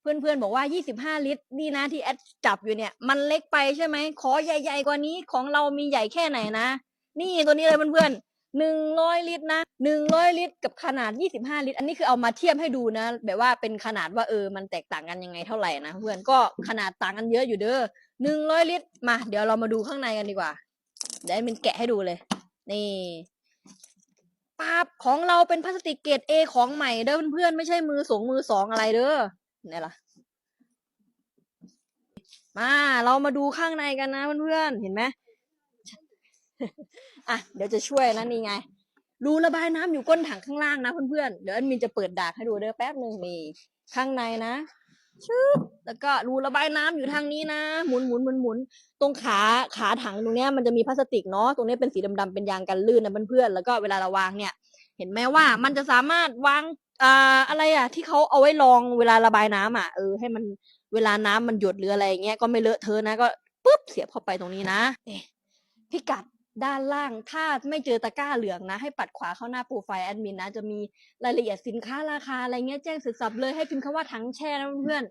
เพื่อนๆบอกว่า 25 ลิตร นี่นะที่แอดจับอยู่เนี่ย มันเล็กไปใช่ไหม ขอใหญ่ๆกว่านี้ของเรามีใหญ่แค่ไหนนะ นี่ตัวนี้เลยเพื่อนๆหนึ่งร้อยลิตรนะหนึ่งร้อยลิตร กับขนาด 25 ลิตร อันนี้คือเอามาเทียบให้ดูนะ แบบว่าเป็นขนาดว่าเออ มันแตกต่างกันยังไงเท่าไหร่นะเพื่อนก็ขนาดต่างกันเยอะอยู่เด้อหนึ่งร้อยลิตร มา เดี๋ยวเรามาดูข้างในกันดีกว่า เดี๋ยวให้มันแกะให้ดูเลย นี่ปาบของเราเป็นพลาสติกเกรดเอของใหม่เด้อเพื่อนๆไม่ใช่มือสองมือสองอะไรเด้อ เนี่ยล่ะ มาเรามาดูข้างในกันนะเพื่อนๆเห็นไหมอะเดี๋ยวจะช่วยนะนี่ไงรูระบายน้ำอยู่ก้นถังข้างล่างนะเพื่อนๆ เดี๋ยวอันมินจะเปิดดากให้ดูเด้อแป๊บหนึ่งนี่ข้างในนะชึบแล้วก็รูระบายน้ำอยู่ทางนี้นะหมุนหมุนหมุนหมุนตรงขาขาถังตรงเนี้ยมันจะมีพลาสติกเนาะตรงเนี้ยเป็นสีดำๆเป็นยางกันลื่นนะเพื่อนๆแล้วก็เวลาเราวางเนี่ย เห็นไหมว่ามันจะสามารถวาง อ่าอะไรอะ ที่เขาเอาไว้รองเวลาระบายน้ำอะเออให้มันเวลาน้ำมันหยดหรืออะไรเงี้ยก็ไม่เลอะเทอะนะก็ปุ๊บเสียบเข้าไปตรงนี้นะเอ๊ะพิกัดด้านล่างถ้าไม่เจอตะกร้าเหลืองนะ ให้ปัดขวาเข้าหน้าโปรไฟล์แอดมินนะ จะมีรายละเอียดสินค้าราคาอะไรเงี้ยแจ้งเสร็จสับเลยให้พิมพ์คำว่าถังแช่นะเพื่อน